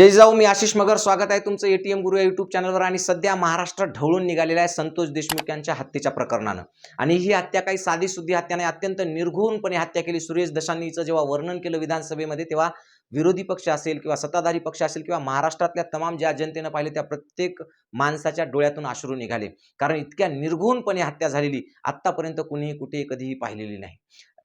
जय जाऊ मी आशिष मगर. स्वागत आहे तुमचं एटीएम गुरु या युट्यूब चॅनलवर आणि सध्या महाराष्ट्र ढवळून निघालेला आहे संतोष देशमुख यांच्या हत्येच्या प्रकरणानं. आणि ही हत्या काही साधी सुद्धी हत्या नाही अत्यंत निर्घुणपणे हत्या केली सुरेश दशांनीचं जेव्हा वर्णन केलं विधानसभेमध्ये तेव्हा विरोधी पक्ष असेल किंवा सत्ताधारी पक्ष असेल किंवा महाराष्ट्रातल्या तमाम ज्या जनतेनं पाहिले त्या प्रत्येक माणसाच्या डोळ्यातून अश्रू निघाले. कारण इतक्या निर्घुणपणे हत्या झालेली आत्तापर्यंत कुणीही कुठेही कधीही पाहिलेली नाही.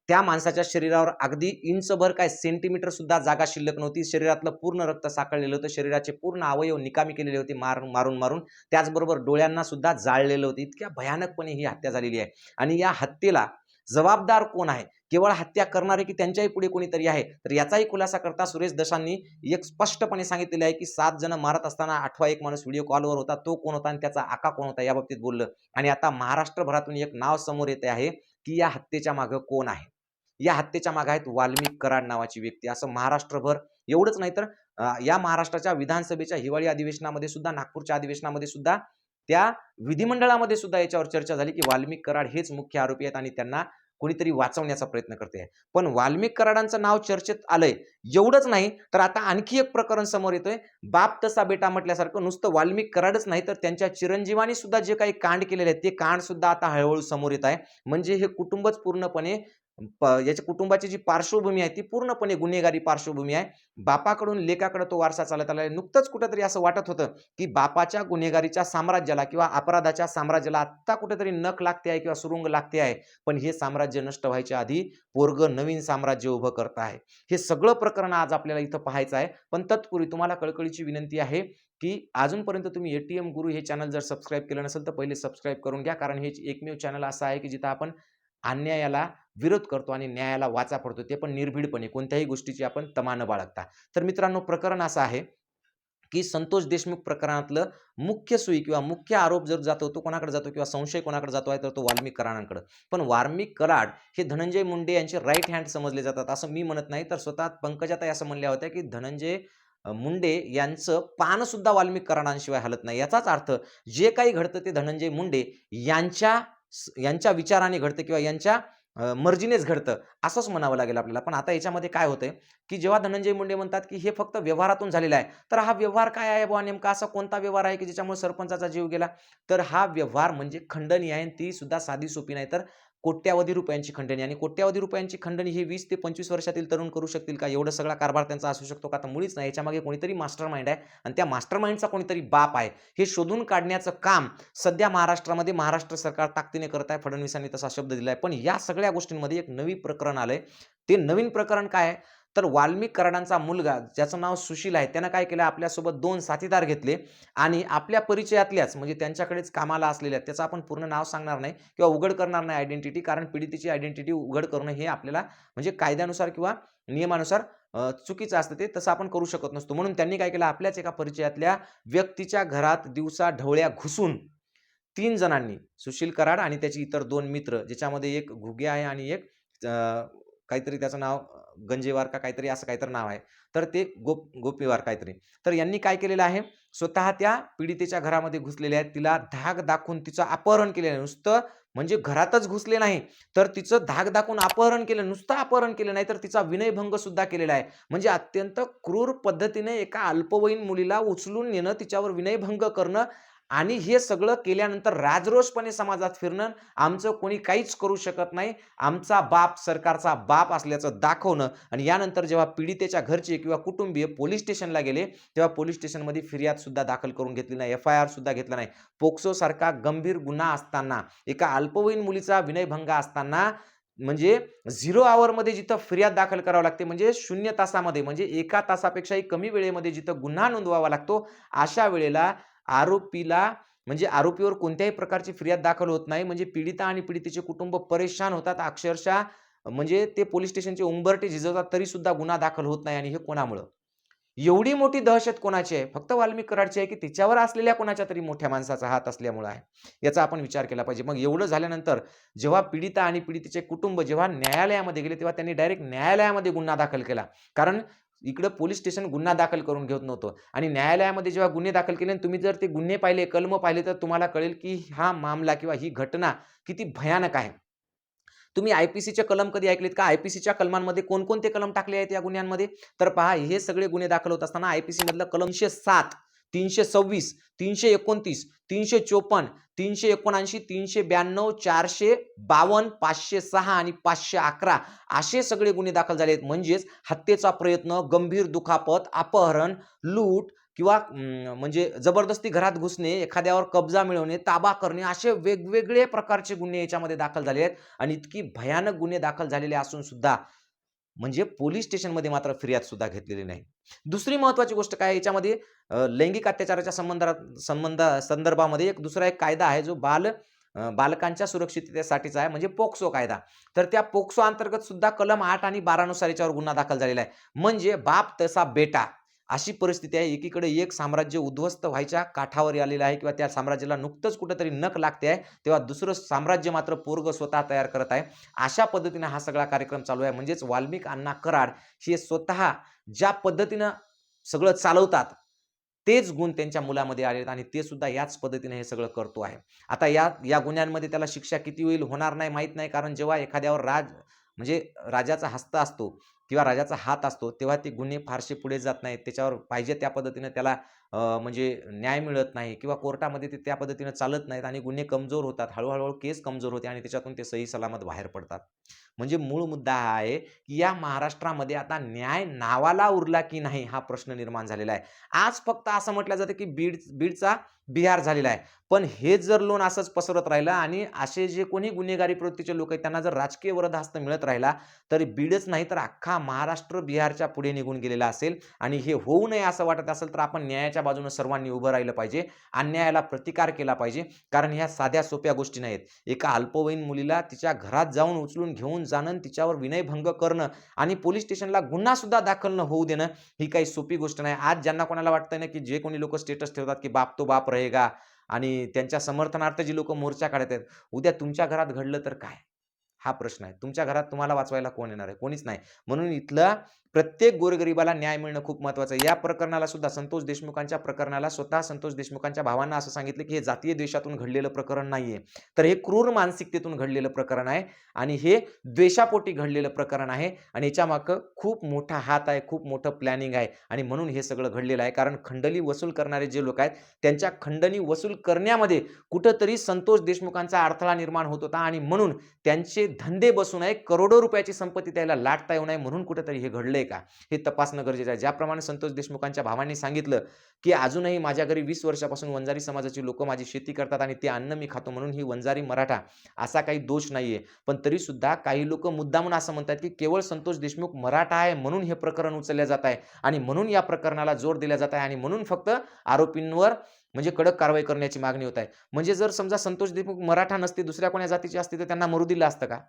त्या माणसाच्या शरीरावर अगदी इंचभर काय सेंटीमीटर सुद्धा जागा शिल्लक नव्हती. शरीरातलं पूर्ण रक्त साकळलेलं होतं. शरीराचे पूर्ण अवयव निकामी केलेले होते मार मारून मारून. त्याचबरोबर डोळ्यांना सुद्धा जाळलेलं होतं. इतक्या भयानकपणे ही हत्या झालेली आहे. आणि या हत्येला जबाबदार कोण आहे? केवळ हत्या करणारे की त्यांच्याही पुढे कोणीतरी आहे? तर याचाही खुलासा करता सुरेश दशांनी एक स्पष्टपणे सांगितलेलं आहे की सात जण मारत असताना आठवा एक माणूस व्हिडिओ कॉलवर होता. तो कोण होता आणि त्याचा आका कोण होता याबाबतीत बोललं. आणि आता महाराष्ट्रभरातून एक नाव समोर येते आहे की या हत्येच्या मागं कोण आहे? या हत्येच्या मागे आहेत वाल्मिक कराड नावाची व्यक्ती. असं महाराष्ट्रभर एवढंच नाही तर या महाराष्ट्राच्या विधानसभेच्या हिवाळी अधिवेशनामध्ये सुद्धा नागपूरच्या अधिवेशनामध्ये सुद्धा त्या विधिमंडळामध्ये सुद्धा याच्यावर चर्चा झाली की वाल्मिक कराड हेच मुख्य आरोपी आहेत आणि त्यांना कोणीतरी वाचवण्याचा प्रयत्न करते. आहे पण वाल्मिक कराडांचं नाव चर्चेत आलंय. एवढंच नाही तर आता आणखी एक प्रकरण समोर येतोय. बाप तसा बेटा म्हटल्यासारखं नुसतं वाल्मिक कराडच नाही तर त्यांच्या चिरंजीवानी सुद्धा जे काही कांड केलेले आहेत ते कांड सुद्धा आता हळूहळू समोर येत आहे. म्हणजे हे कुटुंबच पूर्णपणे याच्या कुटुंबाची जी पार्श्वभूमी आहे ती पूर्णपणे गुन्हेगारी पार्श्वभूमी आहे. बापाकडून लेकाकडे तो वारसा चालत आला आहे. नुकतंच कुठंतरी असं वाटत होतं की बापाच्या गुन्हेगारीच्या साम्राज्याला किंवा अपराधाच्या साम्राज्याला आत्ता कुठेतरी नख लागते आहे किंवा सुरुंग लागते आहे. पण हे साम्राज्य नष्ट व्हायच्या आधी पोरग नवीन साम्राज्य उभं करत आहे. हे सगळं प्रकरण आज आपल्याला इथं पाहायचं आहे. पण तत्पूर्वी तुम्हाला कळकळीची विनंती आहे की अजूनपर्यंत तुम्ही एटीएम गुरु हे चॅनल जर सबस्क्राईब केलं नसेल तर पहिले सबस्क्राईब करून घ्या. कारण हे एकमेव चॅनल असं आहे की जिथं आपण अन्यायाला विरोध करतो आणि न्यायाला वाचा पडतो ते पण निर्भीडपणे. कोणत्याही गोष्टीची आपण तमा न बाळगता. तर मित्रांनो प्रकरण असं आहे की संतोष देशमुख प्रकरणातलं मुख्य सुई किंवा मुख्य आरोप जर जातो तो कोणाकडे जातो किंवा संशय कोणाकडे जातो आहे तर तो वाल्मिक कराडांकडे पण वाल्मिक कराड हे धनंजय मुंडे यांचे राईट हँड समजले जातात असं मी म्हणत नाही. तर स्वतः पंकजाताई असं म्हणल्या होत्या की धनंजय मुंडे यांचं पानसुद्धा वाल्मिक कराडांशिवाय हलत नाही. याचाच अर्थ जे काही घडतं ते धनंजय मुंडे यांच्या यांच्या विचाराने घडतं किंवा यांच्या मर्जीनेच घडतं असंच म्हणावं लागेल आपल्याला. पण आता याच्यामध्ये काय होतंय की जेव्हा धनंजय मुंडे म्हणतात की हे फक्त व्यवहारातून झालेलं आहे तर हा व्यवहार काय आहे बुवा नेमका? असा कोणता व्यवहार आहे की ज्याच्यामुळे सरपंचाचा जीव गेला? तर हा व्यवहार म्हणजे खंडनीय आहे आणि ती सुद्धा साधी सोपी नाही. तर कोट्यावधी रुपयांची खंडणी. आणि कोट्यावधी रुपयांची खंडणी ही वीस ते पंचवीस वर्षातील तरुण करू शकतील का? एवढा सगळा कारभार त्यांचा असू शकतो का? तर मुळीच नाही. याच्यामागे कोणीतरी मास्टर माइंड आहे. आणि त्या मास्टर माइंडचा कोणीतरी बाप आहे. हे शोधून काढण्याचं काम सध्या महाराष्ट्रामध्ये महाराष्ट्र सरकार ताकदीने करत आहे. फडणवीसांनी तसा शब्द दिला आहे पण या सगळ्या गोष्टींमध्ये एक नवी प्रकरण आलंय. ते नवीन प्रकरण काय आहे? तर वाल्मिक कराडांचा मुलगा ज्याचं नाव सुशील आहे त्यानं काय केलं? आपल्यासोबत दोन साथीदार घेतले आणि आपल्या परिचयातल्याच म्हणजे त्यांच्याकडेच कामाला असलेल्या त्याचं आपण पूर्ण नाव सांगणार नाही किंवा उघड करणार नाही आयडेंटिटी कारण पीडितेची आयडेंटिटी उघड करणं हे आपल्याला म्हणजे कायद्यानुसार किंवा नियमानुसार चुकीचं असतं ते तसं आपण करू शकत नसतो. म्हणून त्यांनी काय केलं? आपल्याच एका परिचयातल्या व्यक्तीच्या घरात दिवसा ढवळ्या घुसून तीन जणांनी सुशील कराड आणि त्याची इतर दोन मित्र ज्याच्यामध्ये एक घुगे आहे आणि एक काहीतरी त्याचं नाव गंजेवार का काहीतरी असं काहीतरी नाव आहे. तर ते गोप गोपीवार काहीतरी. तर यांनी काय केलेलं आहे? स्वतः त्या पीडितेच्या घरामध्ये घुसलेले आहेत. तिला धाक दाखवून तिचं अपहरण केलेलं आहे. नुसतं म्हणजे घरातच घुसले नाही. तर तिचं धाक दाखवून अपहरण केलं नुसतं अपहरण केलं नाही तर तिचा विनयभंग सुद्धा केलेला आहे. म्हणजे अत्यंत क्रूर पद्धतीने एका अल्पवयीन मुलीला उचलून नेणं तिच्यावर विनयभंग करणं आणि हे सगळं केल्यानंतर राजरोषपणे समाजात फिरणं आमचं कोणी काहीच करू शकत नाही. आमचा बाप सरकारचा बाप असल्याचं दाखवणं आणि यानंतर जेव्हा पीडितेच्या घरचे किंवा कुटुंबीय पोलीस स्टेशनला गेले तेव्हा पोलीस स्टेशनमध्ये फिर्याद सुद्धा दाखल करून घेतली नाही एफ आय आर सुद्धा घेतला नाही. पोक्सो सारखा गंभीर गुन्हा असताना एका अल्पवयीन मुलीचा विनयभंग असताना म्हणजे झिरो आवरमध्ये जिथं फिर्याद दाखल करावं लागते म्हणजे शून्य तासामध्ये म्हणजे एका तासापेक्षाही कमी वेळेमध्ये जिथं गुन्हा नोंदवावा लागतो अशा वेळेला आरोपीला म्हणजे आरोपीवर कोणत्याही प्रकारची फिर्याद दाखल होत नाही. म्हणजे पीडिता आणि पीडितेचे कुटुंब परेशान होतात. अक्षरशः म्हणजे ते पोलीस स्टेशनचे उंबरटे झिजवतात तरी सुद्धा गुन्हा दाखल होत नाही आणि हे कोणामुळं? एवढी मोठी दहशत कोणाची आहे? फक्त वाल्मिक कराडची आहे की तिच्यावर असलेल्या कोणाच्या तरी मोठ्या माणसाचा हात असल्यामुळे आहे. याचा आपण विचार केला पाहिजे. मग एवढं झाल्यानंतर जेव्हा पीडिता आणि पीडितेचे कुटुंब जेव्हा न्यायालयामध्ये गेले तेव्हा त्यांनी डायरेक्ट न्यायालयामध्ये गुन्हा दाखल केला. कारण इकडं पोलीस स्टेशन गुन्हा दाखल करून घेत नव्हतं. आणि न्यायालयामध्ये जेव्हा गुन्हे दाखल केले आणि तुम्ही जर ते गुन्हे पाहिले कलम पाहिले तर तुम्हाला कळेल की हा मामला किंवा ही घटना किती भयानक आहे. तुम्ही आय पी सीचे कलम कधी ऐकलेत का? आय पी सीच्या कलमांमध्ये कोणकोणते कलम टाकले आहेत या गुन्ह्यांमध्ये? तर पहा हे सगळे गुन्हे दाखल होत असताना आय पी सीमधलं कलमशे सात तीनशे सव्वीस तीनशे एकोणतीस तीनशे चोपन्न तीनशे एकोणऐंशी तीनशे ब्याण्णव चारशे बावन्न पाचशे सहा आणि पाचशे अकरा असे सगळे गुन्हे दाखल झाले आहेत म्हणजेच हत्येचा प्रयत्न गंभीर दुखापत अपहरण लूट किंवा म्हणजे जबरदस्ती घरात घुसणे एखाद्यावर कब्जा मिळवणे ताबा करणे असे वेगवेगळे प्रकारचे गुन्हे याच्यामध्ये दाखल झाले आहेत. आणि इतकी भयानक गुन्हे दाखल झालेले असून सुद्धा म्हणजे पोलीस स्टेशनमध्ये मात्र फिर्याद सुद्धा घेतलेली नाही. दुसरी महत्वाची गोष्ट काय? याच्यामध्ये लैंगिक अत्याचाराच्या संबंधात संबंध संदर्भामध्ये एक दुसरा एक कायदा आहे जो बाल बालकांच्या सुरक्षिततेसाठीचा आहे म्हणजे पोक्सो कायदा. तर त्या पोक्सो अंतर्गत सुद्धा कलम आठ आणि बारानुसार याच्यावर गुन्हा दाखल झालेला आहे. म्हणजे बाप तसा बेटा. अशी परिस्थिती आहे. एकीकडे एक साम्राज्य उद्ध्वस्त व्हायच्या काठावर आलेलं आहे किंवा त्या साम्राज्याला नुकतंच कुठंतरी नक लागते आहे तेव्हा दुसरं साम्राज्य मात्र पोरग स्वतः तयार करत आहे. अशा पद्धतीनं हा सगळा कार्यक्रम चालू आहे. म्हणजेच वाल्मिक अण्णा कराड हे स्वतः ज्या पद्धतीनं सगळं चालवतात तेच गुण त्यांच्या मुलामध्ये आलेत आणि ते सुद्धा याच पद्धतीने हे सगळं करतो आहे. आता या या गुन्ह्यांमध्ये त्याला शिक्षा किती होईल होणार नाही माहीत नाही. कारण जेव्हा एखाद्यावर राज म्हणजे राजाचा हस्त असतो किंवा राजाचा हात असतो तेव्हा ते गुन्हे फारसे पुढे जात नाहीत. त्याच्यावर पाहिजे त्या पद्धतीने त्याला म्हणजे न्याय मिळत नाही किंवा कोर्टामध्ये ते त्या पद्धतीनं चालत नाहीत आणि गुन्हे कमजोर होतात. हळूहळू केस कमजोर होते आणि त्याच्यातून ते सही सलामत बाहेर पडतात. म्हणजे मूळ मुद्दा हा आहे की या महाराष्ट्रामध्ये आता न्याय नावाला उरला की नाही हा प्रश्न निर्माण झालेला आहे. आज फक्त असं म्हटलं जातं की बीड बीडचा बिहार झालेला आहे. पण हे जर लोन असंच पसरत राहिलं आणि असे जे कोणी गुन्हेगारी प्रवृत्तीचे लोक आहेत त्यांना जर राजकीय वरदहस्त मिळत राहिला तर बीडच नाही तर अख्खा महाराष्ट्र बिहारच्या पुढे निघून गेलेला असेल आणि हे होऊ नये असं वाटत असेल तर आपण न्यायाच्या बाजूने सर्वांनी उभं राहिलं पाहिजे अन्यायाला प्रतिकार केला पाहिजे कारण ह्या साध्या सोप्या गोष्टी नाहीत. एका अल्पवयीन मुलीला तिच्या घरात जाऊन उचलून घेऊन जाणं तिच्यावर विनयभंग करणं आणि पोलीस स्टेशनला गुन्हा सुद्धा दाखल न होऊ देणं ही काही सोपी गोष्ट नाही. आज ज्यांना कोणाला वाटतंय ना की जे कोणी लोक स्टेटस ठेवतात की बाप तो बाप रहेगा आणि त्यांच्या समर्थनार्थ जी लोक मोर्चा काढत आहेत उद्या तुमच्या घरात घडलं तर काय? हा प्रश्न आहे. तुमच्या घरात तुम्हाला वाचवायला कोण येणार आहे? कोणीच नाही. म्हणून इथलं प्रत्येक गोरगरिबाला न्याय मिळणं खूप महत्त्वाचं आहे. या प्रकरणाला सुद्धा संतोष देशमुखांच्या प्रकरणाला स्वतः संतोष देशमुखांच्या भावांना असं सांगितलं की हे जातीय द्वेषातून घडलेलं प्रकरण नाहीये. तर हे क्रूर मानसिकतेतून घडलेलं प्रकरण आहे आणि हे द्वेषापोटी घडलेलं प्रकरण आहे आणि याच्या मागं खूप मोठा हात आहे खूप मोठं प्लॅनिंग आहे आणि म्हणून हे सगळं घडलेलं आहे. कारण खंडणी वसूल करणारे जे लोक आहेत त्यांच्या खंडणी वसूल करण्यामध्ये कुठंतरी संतोष देशमुखांचा अडथळा निर्माण होत होता आणि म्हणून त्यांचे धंदे बसू नये करोडो रुपयाची संपत्ती त्याला लाटता येऊ नये म्हणून कुठंतरी हे घडलंय. का? हे तपासणं गरजेचं आहे. ज्याप्रमाणे संतोष देशमुखांच्या भावांनी सांगितलं की अजूनही माझ्या घरी वीस वर्षापासून वंजारी समाजाची लोक माझी शेती करतात आणि ते अन्न मी खातो म्हणून ही वंजारी मराठा. असा काही दोष नाहीये. पण तरी सुद्धा काही लोक मुद्दामून असं म्हणतात की केवळ संतोष देशमुख मराठा आहे म्हणून हे प्रकरण उचलले जात आहे. आणि म्हणून या प्रकरणाला जोर दिला जात आहे आणि म्हणून फक्त आरोपींवर म्हणजे कडक कारवाई करण्याची मागणी होत आहे. म्हणजे जर समजा संतोष देशमुख मराठा नसते दुसऱ्या कोण्या जातीचे असते तर त्यांना मरू दिलं असतं का?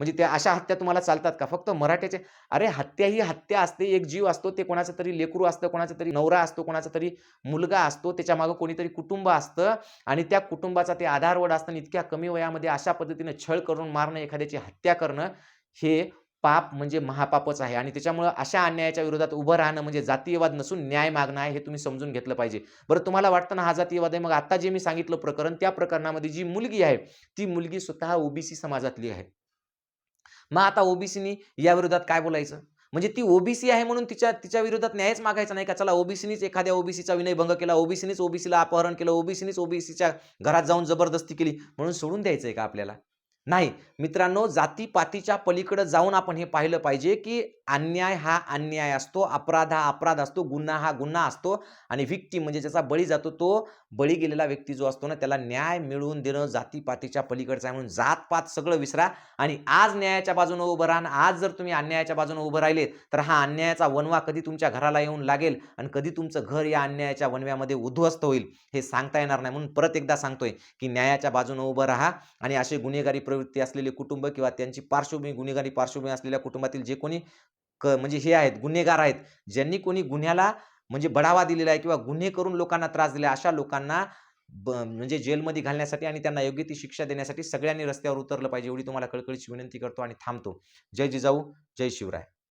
म्हणजे त्या अशा हत्या तुम्हाला चालतात का? फक्त मराठ्याचे अरे हत्या ही हत्या असते एक जीव असतो ते कोणाचं तरी लेकरू असतं कोणाचा तरी नवरा असतो कोणाचा तरी मुलगा असतो त्याच्या मागं कोणीतरी कुटुंब असतं आणि त्या कुटुंबाचा ते आधारवड असताना इतक्या कमी वयामध्ये अशा पद्धतीनं छळ करून मारणं एखाद्याची हत्या करणं हे पाप म्हणजे महापापच आहे आणि त्याच्यामुळं अशा अन्यायाच्या विरोधात उभं राहणं म्हणजे जातीयवाद नसून न्याय मागणं आहे हे तुम्ही समजून घेतलं पाहिजे. बरं तुम्हाला वाटतं ना हा जातीयवाद आहे? मग आता जे मी सांगितलं प्रकरण त्या प्रकरणामध्ये जी मुलगी आहे ती मुलगी स्वतः ओबीसी समाजातली आहे. मग आता ओबीसीनी या विरोधात काय बोलायचं? म्हणजे ती ओबीसी आहे म्हणून तिच्या तिच्या विरोधात न्यायच मागायचा नाही का? चला ओबीसीनीच एखाद्या ओबीसीचा विनयभंग केला ओबीसीनीच ओबीसीला अपहरण केलं ओबीसीनीच ओबीसीच्या घरात जाऊन जबरदस्ती केली म्हणून सोडून द्यायचं आहे का आपल्याला? नाही. मित्रांनो जातीपातीच्या पलीकडे जाऊन आपण हे पाहिलं पाहिजे की अन्याय हा अन्याय असतो अपराध हा अपराध असतो गुन्हा हा गुन्हा असतो आणि व्यक्ती म्हणजे ज्याचा बळी जातो तो बळी गेलेला व्यक्ती जो असतो ना त्याला न्याय मिळवून देणं जातीपातीच्या पलीकडचं आहे म्हणून जातपात सगळं विसरा आणि आज न्यायाच्या बाजूनं उभं राहा आज जर तुम्ही अन्यायाच्या बाजूनं उभं राहिले तर हा अन्यायाचा वनवा कधी तुमच्या घराला येऊन लागेल आणि कधी तुमचं घर या अन्यायाच्या वनव्यामध्ये उद्ध्वस्त होईल हे सांगता येणार नाही. म्हणून परत एकदा सांगतोय की न्यायाच्या बाजूनं उभं राहा आणि असे गुन्हेगारी प्रवृत्ती असलेले कुटुंब किंवा त्यांची पार्श्वभूमी गुन्हेगारी पार्श्वभूमी असलेल्या कुटुंबातील जे कोणी क म्हणजे हे आहेत गुन्हेगार आहेत. ज्यांनी कोणी गुन्ह्याला म्हणजे बढावा दिलेला आहे किंवा गुन्हे करून लोकांना त्रास दिला अशा लोकांना ब म्हणजे जेलमध्ये घालण्यासाठी आणि त्यांना योग्य ती शिक्षा देण्यासाठी सगळ्यांनी रस्त्यावर उतरलं पाहिजे एवढी तुम्हाला कळकळीची विनंती करतो आणि थांबतो. जय जिजाऊ जय शिवराय.